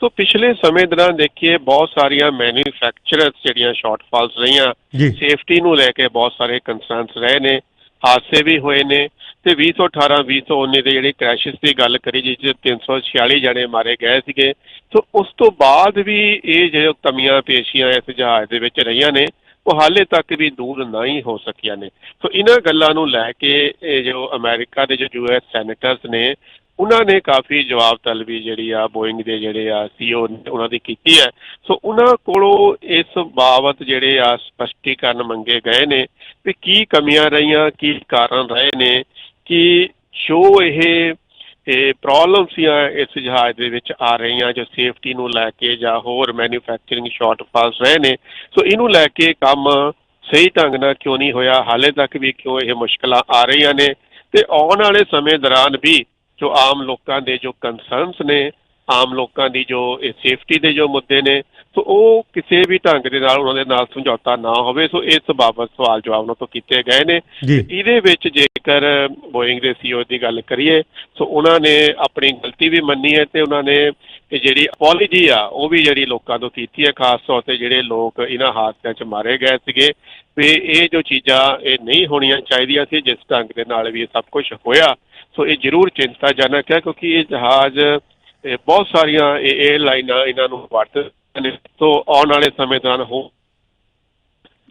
ਸੋ ਪਿਛਲੇ ਸਮੇਂ ਦੌਰਾਨ ਦੇਖੀਏ ਬਹੁਤ ਸਾਰੀਆਂ ਮੈਨੂਫੈਕਚਰਰਸ ਜਿਹੜੀਆਂ ਸ਼ਾਰਟਫਾਲਸ ਰਹੀਆਂ ਸੇਫਟੀ ਨੂੰ ਲੈ ਕੇ ਬਹੁਤ ਸਾਰੇ ਕੰਸਰਨਸ ਰਹੇ ਨੇ। ਹਾਦਸੇ ਵੀ ਹੋਏ ਨੇ ਤੇ 2018 2019 ਦੇ ਜਿਹੜੇ ਕ੍ਰੈਸ਼ਸ ਦੀ ਗੱਲ ਕਰੀ, ਜਿਸ 'ਚ 346 ਜਣੇ ਮਾਰੇ ਗਏ ਸੀਗੇ। ਸੋ ਉਸ ਤੋਂ ਬਾਅਦ ਵੀ ਇਹ ਜਿਹੜੇ ਕਮੀਆਂ ਪੇਸ਼ੀਆਂ ਇਸ ਜਹਾਜ਼ ਦੇ ਵਿੱਚ ਰਹੀਆਂ ਨੇ, ਉਹ ਹਾਲੇ ਤੱਕ ਵੀ ਦੂਰ ਨਹੀਂ ਹੋ ਸਕੀਆਂ ਨੇ। ਸੋ ਇਹਨਾਂ ਗੱਲਾਂ ਨੂੰ ਲੈ ਕੇ ਇਹ ਜੋ ਅਮਰੀਕਾ ਦੇ ਜੋ ਯੂਐਸ ਸੈਨੇਟਰਸ ਨੇ ਉਹਨਾਂ ਨੇ ਕਾਫੀ ਜਵਾਬ ਤਲਬੀ ਜਿਹੜੀ ਆ ਬੋਇੰਗ ਦੇ ਜਿਹੜੇ ਆ ਸੀਓ ਉਹਨਾਂ ਦੀ ਕੀਤੀ ਹੈ। ਸੋ ਉਹਨਾਂ ਕੋਲੋਂ ਇਸ ਬਾਬਤ ਜਿਹੜੇ ਆ, ਸਪਸ਼ਟੀਕਰਨ ਮੰਗੇ ਗਏ ਨੇ ਵੀ ਕੀ ਕਮੀਆਂ ਰਹੀਆਂ, ਕੀ ਕਾਰਨ ਰਹੇ ਨੇ, ਕਿ ਜੋ ਇਹ ਇਹ ਪ੍ਰੋਬਲਮਸ ਜਾਂ ਇਸ ਜਹਾਜ਼ ਦੇ ਵਿੱਚ ਆ ਰਹੀਆਂ, ਜੋ ਸੇਫਟੀ ਨੂੰ ਲੈ ਕੇ ਜਾਂ ਹੋਰ ਮੈਨੂਫੈਕਚਰਿੰਗ ਸ਼ਾਰਟਫਾਲਸ ਰਹੇ ਨੇ, ਸੋ ਇਹਨੂੰ ਲੈ ਕੇ ਕੰਮ ਸਹੀ ਢੰਗ ਨਾਲ ਕਿਉਂ ਨਹੀਂ ਹੋਇਆ? ਹਾਲੇ ਤੱਕ ਵੀ ਕਿਉਂ ਇਹ ਮੁਸ਼ਕਲਾਂ ਆ ਰਹੀਆਂ ਨੇ? ਤੇ ਆਉਣ ਵਾਲੇ ਸਮੇਂ ਦੌਰਾਨ ਵੀ ਜੋ ਆਮ ਲੋਕਾਂ ਦੇ ਜੋ ਕੰਸਰਨਸ ਨੇ ਆਮ ਲੋਕਾਂ ਦੀ ਜੋ ਇਹ ਸੇਫਟੀ ਦੇ ਜੋ ਮੁੱਦੇ ਨੇ ਸੋ ਉਹ ਕਿਸੇ ਵੀ ਢੰਗ ਦੇ ਨਾਲ ਉਹਨਾਂ ਦੇ ਨਾਲ ਸਮਝੌਤਾ ਨਾ ਹੋਵੇ ਸੋ ਇਸ ਬਾਬਤ ਸਵਾਲ ਜਵਾਬ ਉਹਨਾਂ ਤੋਂ ਕੀਤੇ ਗਏ ਨੇ। ਇਹਦੇ ਵਿੱਚ ਜੇਕਰ ਬੋਇੰਗ ਦੇ ਸੀਓ ਦੀ ਗੱਲ ਕਰੀਏ ਸੋ ਉਹਨਾਂ ਨੇ ਆਪਣੀ ਗਲਤੀ ਵੀ ਮੰਨੀ ਹੈ ਤੇ ਉਹਨਾਂ ਨੇ ਇਹ ਜਿਹੜੀ ਅਪੋਲੋਜੀ ਆ ਉਹ ਵੀ ਜਿਹੜੀ ਲੋਕਾਂ ਤੋਂ ਕੀਤੀ ਹੈ ਖਾਸ ਤੌਰ ਤੇ ਜਿਹੜੇ ਲੋਕ ਇਹਨਾਂ ਹਾਦਸਿਆਂ 'ਚ ਮਾਰੇ ਗਏ ਸੀਗੇ ਵੀ ਇਹ ਜੋ ਚੀਜ਼ਾਂ ਇਹ ਨਹੀਂ ਹੋਣੀਆਂ ਚਾਹੀਦੀਆਂ ਸੀ ਜਿਸ ਢੰਗ ਦੇ ਨਾਲ ਵੀ ਇਹ ਸਭ ਕੁਝ ਹੋਇਆ ਸੋ ਇਹ ਜ਼ਰੂਰ ਚਿੰਤਾਜਨਕ ਹੈ ਕਿਉਂਕਿ ਇਹ ਜਹਾਜ਼ ਬਹੁਤ ਸਾਰੀਆਂ 에ਅਰਲਾਈਨਾਂ ਇਹਨਾਂ ਨੂੰ ਵਰਤਦੇ ਨੇ ਸੋ ਆਉਣ ਵਾਲੇ ਸਮੇਂ ਦੌਰਾਨ ਹੋ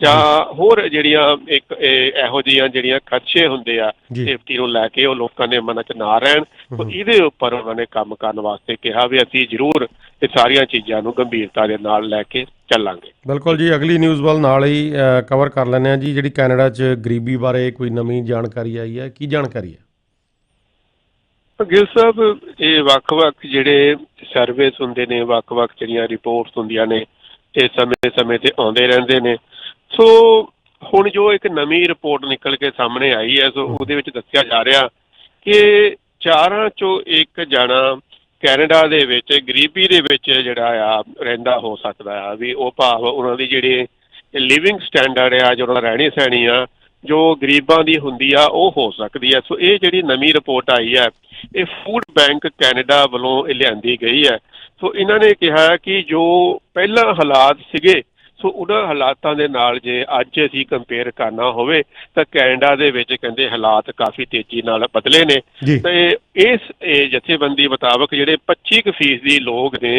ਜਾਂ ਹੋਰ ਜਿਹੜੀਆਂ ਇੱਕ ਇਹ ਜਿਹੀਆਂ ਜਿਹੜੀਆਂ ਖਦਸ਼ੇ ਹੁੰਦੇ ਆ। ਸੇਫਟੀ ਨੂੰ ਲੈ ਕੇ ਉਹ ਲੋਕਾਂ ਦੇ ਮਨਾਂ 'ਚ ਨਾ ਰਹਿਣ ਸੋ ਹਮ। ਇਹਦੇ ਉੱਪਰ ਉਹਨਾਂ ਨੇ ਕੰਮ ਕਰਨ ਵਾਸਤੇ ਕਿਹਾ ਵੀ ਅਸੀਂ ਜ਼ਰੂਰ ਇਹ ਸਾਰੀਆਂ ਚੀਜ਼ਾਂ ਨੂੰ ਗੰਭੀਰਤਾ ਦੇ ਨਾਲ ਲੈ ਕੇ ਚੱਲਾਂਗੇ ਬਿਲਕੁਲ ਜੀ ਅਗਲੀ ਨਿਊਜ਼ ਵੱਲ ਨਾਲ ਹੀ ਕਵਰ ਕਰ ਲੈਂਦੇ ਆ ਜੀ ਜਿਹੜੀ ਕੈਨੇਡਾ 'ਚ ਗਰੀਬੀ ਬਾਰੇ ਕੋਈ ਨਵੀਂ ਜਾਣਕਾਰੀ ਆਈ ਹੈ ਕੀ ਜਾਣਕਾਰੀ ਹੈ ਗਿੱਲ ਸਾਹਿਬ, ਇਹ ਵੱਖ-ਵੱਖ ਜਿਹੜੇ ਸਰਵੇਸ ਹੁੰਦੇ ਨੇ, ਵੱਖ-ਵੱਖ ਜਿਹੜੀਆਂ ਰਿਪੋਰਟਸ ਹੁੰਦੀਆਂ ਨੇ, ਇਹ ਸਮੇਂ-ਸਮੇਂ ਤੇ ਆਉਂਦੇ ਰਹਿੰਦੇ ਨੇ। ਸੋ ਹੁਣ ਜੋ ਇੱਕ ਨਵੀਂ ਰਿਪੋਰਟ ਨਿਕਲ ਕੇ ਸਾਹਮਣੇ ਆਈ ਹੈ ਸੋ ਉਹਦੇ ਵਿੱਚ ਦੱਸਿਆ ਜਾ ਰਿਹਾ ਕਿ ਚਾਰਾਂ ਚੋਂ ਇੱਕ ਜਣਾ ਕੈਨੇਡਾ ਦੇ ਵਿੱਚ, ਗਰੀਬੀ ਦੇ ਵਿੱਚ ਜਿਹੜਾ ਆ, ਰਹਿੰਦਾ ਹੋ ਸਕਦਾ ਆ, ਵੀ ਉਹ ਭਾਵ ਉਹਨਾਂ ਦੀ ਜਿਹੜੀ ਲਿਵਿੰਗ ਸਟੈਂਡਰਡ ਆ, ਜੋ ਦਾ ਰਹਿਣੀ ਸਹਿਣੀ ਆ, ਜੋ ਗਰੀਬਾਂ ਦੀ ਹੁੰਦੀ ਆ, ਉਹ ਹੋ ਸਕਦੀ ਆ। ਸੋ ਇਹ ਜਿਹੜੀ ਨਵੀਂ ਰਿਪੋਰਟ ਆਈ ਆ ਇਹ ਫੂਡ ਬੈਂਕ ਕੈਨੇਡਾ ਵੱਲੋਂ ਇਹ ਲਿਆਂਦੀ ਗਈ ਹੈ। ਸੋ ਇਹਨਾਂ ਨੇ ਕਿਹਾ ਕਿ ਜੋ ਪਹਿਲਾਂ ਹਾਲਾਤ ਸੀਗੇ ਸੋ ਉਹਨਾਂ ਹਾਲਾਤਾਂ ਦੇ ਨਾਲ ਜੇ ਅੱਜ ਅਸੀਂ ਕੰਪੇਅਰ ਕਰਨਾ ਹੋਵੇ ਤਾਂ ਕੈਨੇਡਾ ਦੇ ਵਿੱਚ ਕਹਿੰਦੇ ਹਾਲਾਤ ਕਾਫੀ ਤੇਜ਼ੀ ਨਾਲ ਬਦਲੇ ਨੇ। ਤੇ ਇਸ ਜਥੇਬੰਦੀ ਮੁਤਾਬਕ ਜਿਹੜੇ 25% ਕੁ ਫੀਸਦੀ ਲੋਕ ਨੇ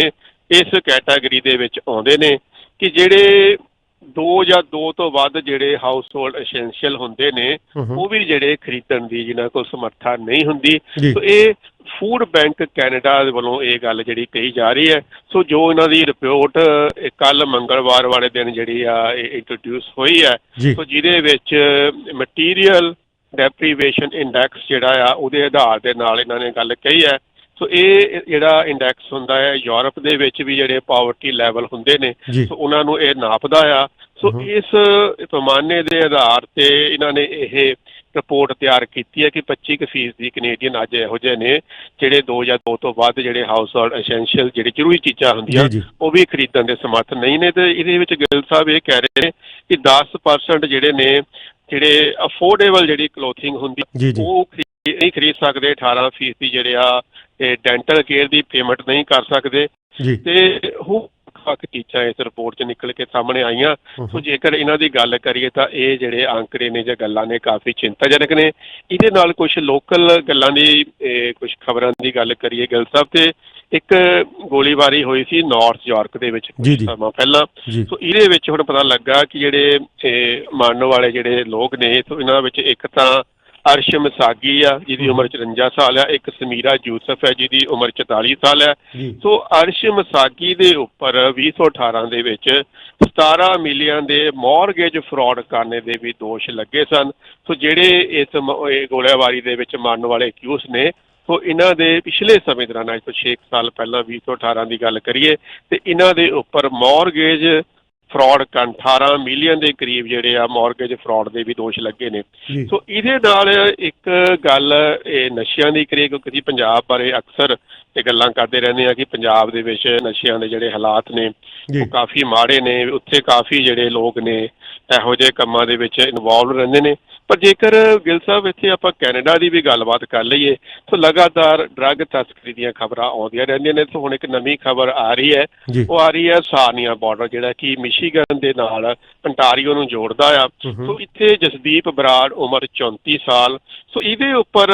ਇਸ ਕੈਟਾਗਰੀ ਦੇ ਵਿੱਚ ਆਉਂਦੇ ਨੇ ਕਿ ਜਿਹੜੇ ਦੋ ਜਾਂ ਦੋ ਤੋਂ ਵੱਧ ਜਿਹੜੇ ਹਾਊਸ ਹੋਲਡ ਐਸੈਂਸ਼ੀਅਲ ਹੁੰਦੇ ਨੇ। ਉਹ ਵੀ ਜਿਹੜੇ ਖਰੀਦਣ ਦੀ ਜਿਨ੍ਹਾਂ ਕੋਲ ਸਮਰੱਥਾ ਨਹੀਂ ਹੁੰਦੀ। ਸੋ ਇਹ ਫੂਡ ਬੈਂਕ ਕੈਨੇਡਾ ਦੇ ਵੱਲੋਂ ਇਹ ਗੱਲ ਜਿਹੜੀ ਕਹੀ ਜਾ ਰਹੀ ਹੈ। ਸੋ ਜੋ ਇਹਨਾਂ ਦੀ ਰਿਪੋਰਟ ਕੱਲ ਮੰਗਲਵਾਰ ਵਾਲੇ ਦਿਨ ਜਿਹੜੀ ਆ ਇੰਟਰੋਡਿਊਸ ਹੋਈ ਹੈ। ਸੋ ਜਿਹਦੇ ਵਿੱਚ ਮਟੀਰੀਅਲ ਡੈਪਰੀਵੇਸ਼ਨ ਇੰਡੈਕਸ ਜਿਹੜਾ ਆ ਉਹਦੇ ਆਧਾਰ ਦੇ ਨਾਲ ਇਹਨਾਂ ਨੇ ਗੱਲ ਕਹੀ ਹੈ। ਸੋ ਇਹ ਜਿਹੜਾ ਇੰਡੈਕਸ ਹੁੰਦਾ ਹੈ ਯੂਰਪ ਦੇ ਵਿੱਚ ਵੀ ਜਿਹੜੇ ਪਾਵਰਟੀ ਲੈਵਲ ਹੁੰਦੇ ਨੇ ਸੋ ਉਹਨਾਂ ਨੂੰ ਇਹ ਨਾਪਦਾ ਆ। ਸੋ। ਇਸ ਪੈਮਾਨੇ ਦੇ ਆਧਾਰ ਤੇ ਇਹਨਾਂ ਨੇ ਇਹ ਰਿਪੋਰਟ ਤਿਆਰ ਕੀਤੀ ਹੈ ਕਿ 25% ਕੁ ਫੀਸਦੀ ਕੈਨੇਡੀਅਨ ਅੱਜ ਇਹੋ ਜਿਹੇ ਨੇ ਜਿਹੜੇ ਦੋ ਜਾਂ ਦੋ ਤੋਂ ਵੱਧ ਜਿਹੜੇ ਹਾਊਸ ਹੋਲਡ ਐਸੈਂਸ਼ੀਅਲ ਜਿਹੜੀ ਜ਼ਰੂਰੀ ਚੀਜ਼ਾਂ ਹੁੰਦੀਆਂ ਉਹ ਵੀ ਖਰੀਦਣ ਦੇ ਸਮਰਥ ਨਹੀਂ ਨੇ ਤੇ ਇਹਦੇ ਵਿੱਚ ਗਿੱਲ ਸਾਹਿਬ ਇਹ ਕਹਿ ਰਹੇ ਨੇ ਕਿ 10% ਜਿਹੜੇ ਨੇ ਜਿਹੜੇ ਅਫੋਰਡੇਬਲ ਜਿਹੜੀ ਕਲੋਥਿੰਗ ਹੁੰਦੀ ਉਹ ਨਹੀਂ ਖਰੀਦ ਸਕਦੇ 18% ਫੀਸਦੀ ਜਿਹੜੇ ਆ ਡੈਂਟਲ ਕੇਅਰ ਦੀ ਪੇਮੈਂਟ ਨਹੀਂ ਕਰ ਸਕਦੇ। ਤੇ ਉਹ ਵੱਖ ਚੀਜ਼ਾਂ ਇਸ ਰਿਪੋਰਟ 'ਚ ਨਿਕਲ ਕੇ ਸਾਹਮਣੇ ਆਈਆਂ। ਸੋ। ਜੇਕਰ ਇਹਨਾਂ ਦੀ ਗੱਲ ਕਰੀਏ ਤਾਂ ਇਹ ਜਿਹੜੇ ਅੰਕੜੇ ਨੇ ਜਾਂ ਗੱਲਾਂ ਨੇ ਕਾਫੀ ਚਿੰਤਾਜਨਕ ਨੇ। ਇਹਦੇ ਨਾਲ ਕੁਝ ਲੋਕਲ ਗੱਲਾਂ ਦੀ ਕੁਝ ਖਬਰਾਂ ਦੀ ਗੱਲ ਕਰੀਏ ਗਿੱਲ ਸਾਹਿਬ ਤੇ ਇੱਕ ਗੋਲੀਬਾਰੀ ਹੋਈ ਸੀ ਨਾਰਥ ਯਾਰਕ ਦੇ ਵਿੱਚ ਕੁਝ। ਸਮਾਂ ਪਹਿਲਾਂ। ਸੋ ਇਹਦੇ ਵਿੱਚ ਹੁਣ ਪਤਾ ਲੱਗਾ ਕਿ ਜਿਹੜੇ ਮਾਰਨ ਵਾਲੇ ਜਿਹੜੇ ਲੋਕ ਨੇ ਸੋ ਇਹਨਾਂ ਵਿੱਚ ਇੱਕ ਤਾਂ ਅਰਸ਼ ਮਸਾਗੀ ਆ ਜਿਹਦੀ ਉਮਰ 54 ਸਾਲ ਆ ਇੱਕ ਸਮੀਰਾ ਯੂਸਫ ਹੈ ਜਿਹਦੀ ਉਮਰ 44 ਸਾਲ ਹੈ ਸੋ ਅਰਸ਼ ਮਸਾਗੀ ਦੇ ਉੱਪਰ 2018 ਦੇ ਵਿੱਚ 17 ਮਿਲੀਅਨ ਦੇ ਮਾਰਗੇਜ ਫਰਾਡ ਕਰਨੇ ਦੇ ਵੀ ਦੋਸ਼ ਲੱਗੇ ਸਨ। ਸੋ ਜਿਹੜੇ ਇਸ ਗੋਲੀਬਾਰੀ ਦੇ ਵਿੱਚ ਮਰਨ ਵਾਲੇ ਅਕਿਊਜ਼ ਨੇ ਸੋ ਇਹਨਾਂ ਦੇ ਪਿਛਲੇ ਸਮੇਂ ਦੌਰਾਨ ਅੱਜ ਤੋਂ 6 ਸਾਲ ਪਹਿਲਾਂ 2018 ਦੀ ਗੱਲ ਕਰੀਏ ਤੇ ਇਹਨਾਂ ਦੇ ਉੱਪਰ ਮਾਰਗੇਜ ਫਰਾਡ ਕਰਨ 18 ਮਿਲੀਅਨ ਦੇ ਕਰੀਬ ਜਿਹੜੇ ਆ ਮਾਰਗੇਜ ਫਰਾਡ ਦੇ ਵੀ ਦੋਸ਼ ਲੱਗੇ ਨੇ। ਸੋ ਇਹਦੇ ਨਾਲ ਇੱਕ ਗੱਲ ਇਹ ਨਸ਼ਿਆਂ ਦੀ ਕਰੀ ਕਿਉਂਕਿ ਪੰਜਾਬ ਬਾਰੇ ਅਕਸਰ ਇਹ ਗੱਲਾਂ ਕਰਦੇ ਰਹਿੰਦੇ ਆ ਕਿ ਪੰਜਾਬ ਦੇ ਵਿੱਚ ਨਸ਼ਿਆਂ ਦੇ ਜਿਹੜੇ ਹਾਲਾਤ ਨੇ ਉਹ ਕਾਫੀ ਮਾੜੇ ਨੇ ਉੱਥੇ ਕਾਫੀ ਜਿਹੜੇ ਲੋਕ ਨੇ ਇਹੋ ਜਿਹੇ ਕੰਮਾਂ ਦੇ ਵਿੱਚ ਇਨਵੋਲਵ ਰਹਿੰਦੇ ਨੇ। ਪਰ ਜੇਕਰ ਗਿਲ ਸਾਹਿਬ ਇੱਥੇ ਆਪਾਂ ਕੈਨੇਡਾ ਦੀ ਵੀ ਗੱਲਬਾਤ ਕਰ ਲਈਏ ਤਾਂ ਲਗਾਤਾਰ ਡਰੱਗ ਤਸਕਰੀ ਦੀਆਂ ਖਬਰਾਂ ਆਉਂਦੀਆਂ ਰਹਿੰਦੀਆਂ ਨੇ। ਤਾਂ ਹੁਣ ਇੱਕ ਨਵੀਂ ਖਬਰ ਆ ਰਹੀ ਹੈ। ਉਹ ਆ ਰਹੀ ਹੈ ਸਾਰਨੀਆ ਬਾਰਡਰ ਜਿਹੜਾ ਕਿ ਮਿਸ਼ੀਗਨ ਦੇ ਨਾਲ ਅੰਟਾਰੀਓ ਨੂੰ ਜੋੜਦਾ ਆ। ਸੋ ਇੱਥੇ ਜਸਦੀਪ ਬਰਾੜ ਉਮਰ 34 ਸਾਲ। ਸੋ ਇਹਦੇ ਉੱਪਰ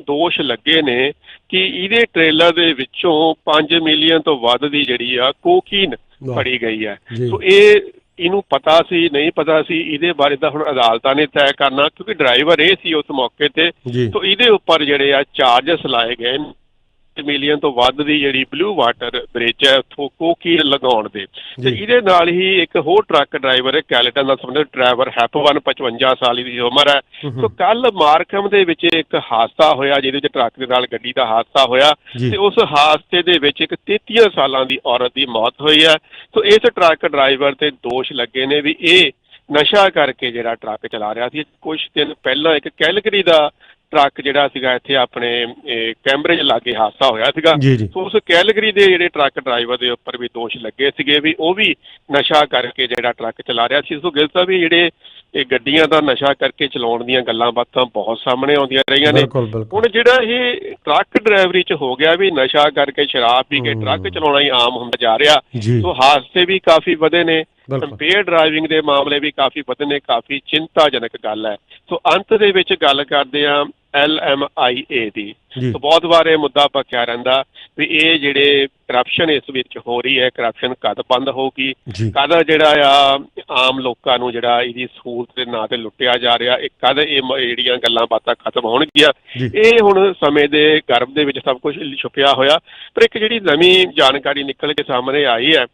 ਦੋਸ਼ ਲੱਗੇ ਨੇ ਕਿ ਇਹਦੇ ਟ੍ਰੇਲਰ ਦੇ ਵਿੱਚੋਂ 5 ਮਿਲੀਅਨ ਤੋਂ ਵੱਧ ਦੀ ਜਿਹੜੀ ਆ ਕੋਕੀਨ। ਫੜੀ ਗਈ ਹੈ। ਸੋ ਇਹ ਇਹਨੂੰ ਪਤਾ ਸੀ ਨਹੀਂ ਪਤਾ ਸੀ ਇਹਦੇ ਬਾਰੇ ਤਾਂ ਹੁਣ ਅਦਾਲਤਾਂ ਨੇ ਤੈਅ ਕਰਨਾ ਕਿਉਂਕਿ ਡਰਾਈਵਰ ਇਹ ਸੀ ਉਸ ਮੌਕੇ ਤੇ। ਸੋ ਇਹਦੇ ਉੱਪਰ ਜਿਹੜੇ ਆ ਚਾਰजेस ਲਾਏ ਗਏ ਨੇ। ਮਿਲੀਅਨ ਤੋਂ ਵੱਧ ਦੀ ਜਿਹੜੀ ਬਲੂ ਵਾਟਰ ਬ੍ਰਿਜ ਹੈ ਉੱਥੋਂ ਕੋਕੀ ਲਗਾਉਣ ਦੇ। ਤੇ। ਇਹਦੇ ਨਾਲ ਹੀ ਇੱਕ ਹੋਰ ਟਰੱਕ ਡਰਾਈਵਰ ਹੈ ਕੈਲਟਨ ਦਾ ਸੰਬੰਧਿਤ ਡਰਾਈਵਰ ਹੈਪਵਨ 55 ਸਾਲ ਦੀ ਉਮਰ ਹੈ। ਸੋ ਕੱਲ ਮਾਰਕਮ ਦੇ ਵਿੱਚ ਇੱਕ ਹਾਦਸਾ ਹੋਇਆ ਜਿਹਦੇ ਵਿੱਚ ਟਰੱਕ ਦੇ ਨਾਲ ਗੱਡੀ ਦਾ ਹਾਦਸਾ ਹੋਇਆ। ਤੇ ਉਸ ਹਾਦਸੇ ਦੇ ਵਿੱਚ ਇੱਕ 33 ਸਾਲਾਂ ਦੀ ਔਰਤ ਦੀ ਮੌਤ ਹੋਈ ਹੈ। ਸੋ ਇਸ ਟਰੱਕ ਡਰਾਈਵਰ ਤੇ ਦੋਸ਼ ਲੱਗੇ ਨੇ ਵੀ ਇਹ ਨਸ਼ਾ ਕਰਕੇ ਜਿਹੜਾ ਟਰੱਕ ਚਲਾ ਰਿਹਾ ਸੀ। ਕੁਝ ਦਿਨ ਪਹਿਲਾਂ ਇੱਕ ਕੈਲਗਰੀ ਦਾ ਟਰੱਕ ਜਿਹੜਾ ਸੀਗਾ ਇੱਥੇ ਆਪਣੇ ਕੈਂਬਰਿਜ ਲਾਗੇ ਹਾਦਸਾ ਹੋਇਆ ਸੀਗਾ। ਸੋ ਉਸ ਕੈਲਗਰੀ ਦੇ ਜਿਹੜੇ ਟਰੱਕ ਡਰਾਈਵਰ ਦੇ ਉੱਪਰ ਵੀ ਦੋਸ਼ ਲੱਗੇ ਸੀਗੇ ਵੀ ਉਹ ਵੀ ਨਸ਼ਾ ਕਰਕੇ ਜਿਹੜਾ ਟਰੱਕ ਚਲਾ ਰਿਹਾ ਸੀ। ਸੋ ਗਿਲ ਸਾਹਿਬ ਵੀ ਜਿਹੜੇ ਇਹ ਗੱਡੀਆਂ ਦਾ ਨਸ਼ਾ ਕਰਕੇ ਚਲਾਉਣ ਦੀਆਂ ਗੱਲਾਂ ਬਾਤਾਂ ਬਹੁਤ ਸਾਹਮਣੇ ਆਉਂਦੀਆਂ ਰਹੀਆਂ ਨੇ। ਹੁਣ ਜਿਹੜਾ ਇਹ ਟਰੱਕ ਡਰਾਈਵਰੀ ਚ ਹੋ ਗਿਆ ਵੀ ਨਸ਼ਾ ਕਰਕੇ ਸ਼ਰਾਬ ਪੀ ਕੇ। ਟਰੱਕ ਚਲਾਉਣਾ ਹੀ ਆਮ ਹੁੰਦਾ ਜਾ ਰਿਹਾ। ਸੋ ਹਾਦਸੇ ਵੀ ਕਾਫੀ ਵਧੇ ਨੇ। ਕੰਪੇਅਰ ਡਰਾਈਵਿੰਗ ਦੇ ਮਾਮਲੇ ਵੀ ਕਾਫੀ ਵਧੇ ਨੇ, ਕਾਫੀ ਚਿੰਤਾਜਨਕ ਗੱਲ ਹੈ। ਸੋ ਅੰਤ ਦੇ ਵਿੱਚ ਗੱਲ ਕਰਦੇ ਹਾਂ ਆ LMIA ਦੀ। ਜੀ। ਸੋ ਬਹੁਤ ਵਾਰ ਇਹ ਮੁੱਦਾ ਪੱਕਿਆ ਰਹਿੰਦਾ ਵੀ ਇਹ ਜਿਹੜੇ ਕਰਪਸ਼ਨ ਇਸ ਵਿੱਚ ਹੋ ਰਹੀ ਹੈ ਕਰਪਸ਼ਨ ਕਦ ਬੰਦ ਹੋਊਗੀ? ਜੀ। ਕਦ ਜਿਹੜਾ ਆ ਆਮ ਲੋਕਾਂ ਨੂੰ ਜਿਹੜਾ ਇਹਦੀ ਸਹੂਲਤ ਦੇ ਨਾਂ ਤੇ ਲੁੱਟਿਆ ਜਾ ਰਿਹਾ ਇਹ ਕਦ ਇਹ ਜਿਹੜੀਆਂ ਗੱਲਾਂ ਬਾਤਾਂ ਖਤਮ ਹੋਣਗੀਆਂ? ਇਹ ਹੁਣ ਸਮੇਂ ਦੇ ਗਰਭ ਦੇ ਵਿੱਚ ਸਭ ਕੁਝ ਛੁਪਿਆ ਹੋਇਆ ਪਰ ਇੱਕ ਜਿਹੜੀ ਨਵੀਂ ਜਾਣਕਾਰੀ ਨਿਕਲ ਕੇ ਸਾਹਮਣੇ ਆਈ ਹੈ।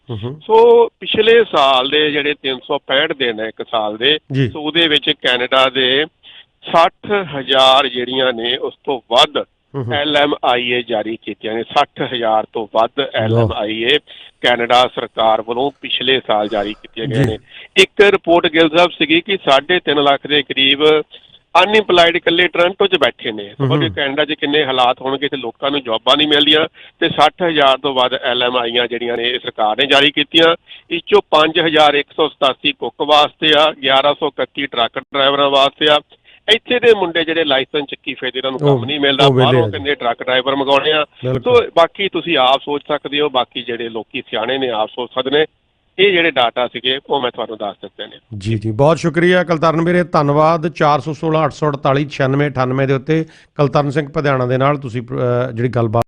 ਸੋ ਪਿਛਲੇ ਸਾਲ ਦੇ ਜਿਹੜੇ 365 ਦਿਨ ਹੈ ਇੱਕ ਸਾਲ ਦੇ ਸੋ ਉਹਦੇ ਵਿੱਚ ਕੈਨੇਡਾ ਦੇ 60000 ਜਿਹੜੀਆਂ ਨੇ ਉਸ ਤੋਂ ਵੱਧ। LMIA ਜਾਰੀ ਕੀਤੀਆਂ ਨੇ। 60000 ਤੋਂ ਵੱਧ LMIA ਕੈਨੇਡਾ ਸਰਕਾਰ ਵੱਲੋਂ ਪਿਛਲੇ ਸਾਲ ਜਾਰੀ ਕੀਤੀਆਂ ਗਈਆਂ ਜੀ। ਨੇ। ਇੱਕ ਰਿਪੋਰਟ ਗਿਲ ਸਾਹਿਬ ਸੀਗੀ ਕਿ 3.5 ਲੱਖ ਦੇ ਕਰੀਬ ਅਨਇੰਪਲਾਈਡ ਇਕੱਲੇ ਟੋਰਾਂਟੋ 'ਚ ਬੈਠੇ ਨੇ। ਤੁਹਾਡੇ ਕੈਨੇਡਾ 'ਚ ਕਿੰਨੇ ਹਾਲਾਤ ਹੋਣਗੇ ਤੇ ਲੋਕਾਂ ਨੂੰ ਜੌਬਾਂ ਨਹੀਂ ਮਿਲਦੀਆਂ। ਤੇ 60000 ਤੋਂ ਵੱਧ LMIਆਂ ਜਿਹੜੀਆਂ ਨੇ ਇਹ ਸਰਕਾਰ ਨੇ ਜਾਰੀ ਕੀਤੀਆਂ। ਇਸ ਚੋਂ 5187 ਕੁੱਕ ਵਾਸਤੇ ਆ 1131 ਟਰੱਕ ਡਰਾਈਵਰਾਂ ਵਾਸਤੇ ਆ। ਇੱਥੇ ਦੇ ਮੁੰਡੇ ਜਿਹੜੇ ਲਾਇਸੈਂਸ ਚੱਕੀ ਫਿਰਦੇ ਉਹਨਾਂ ਨੂੰ ਕੰਮ ਨਹੀਂ ਮਿਲਦਾ। ਬਾਹਰੋਂ। ਕਿੰਨੇ ਟਰੱਕ ਡਰਾਈਵਰ ਮੰਗਾਉਣੇ ਆ। ਸੋ ਬਾਕੀ ਤੁਸੀਂ ਆਪ ਸੋਚ ਸਕਦੇ ਹੋ ਬਾਕੀ ਜਿਹੜੇ ਲੋਕੀ ਸਿਆਣੇ ਨੇ ਆਪ ਸੋਚ ਸਕਦੇ ਨੇ। ਇਹ ਜਿਹੜੇ ਡਾਟਾ ਸੀਗੇ ਉਹ ਮੈਂ ਤੁਹਾਨੂੰ ਦੱਸ ਦਿੱਤੇ ਨੇ। ਜੀ ਜੀ। ਬਹੁਤ ਸ਼ੁਕਰੀਆ ਕਲਤਰਨ ਵੀਰੇ ਧੰਨਵਾਦ। 416 848 96 98 ਦੇ ਉੱਤੇ। ਕਲਤਰਨ ਸਿੰਘ ਪਧਿਆਣਾ ਦੇ ਨਾਲ ਤੁਸੀਂ ਜਿਹੜੀ ਗੱਲਬਾਤ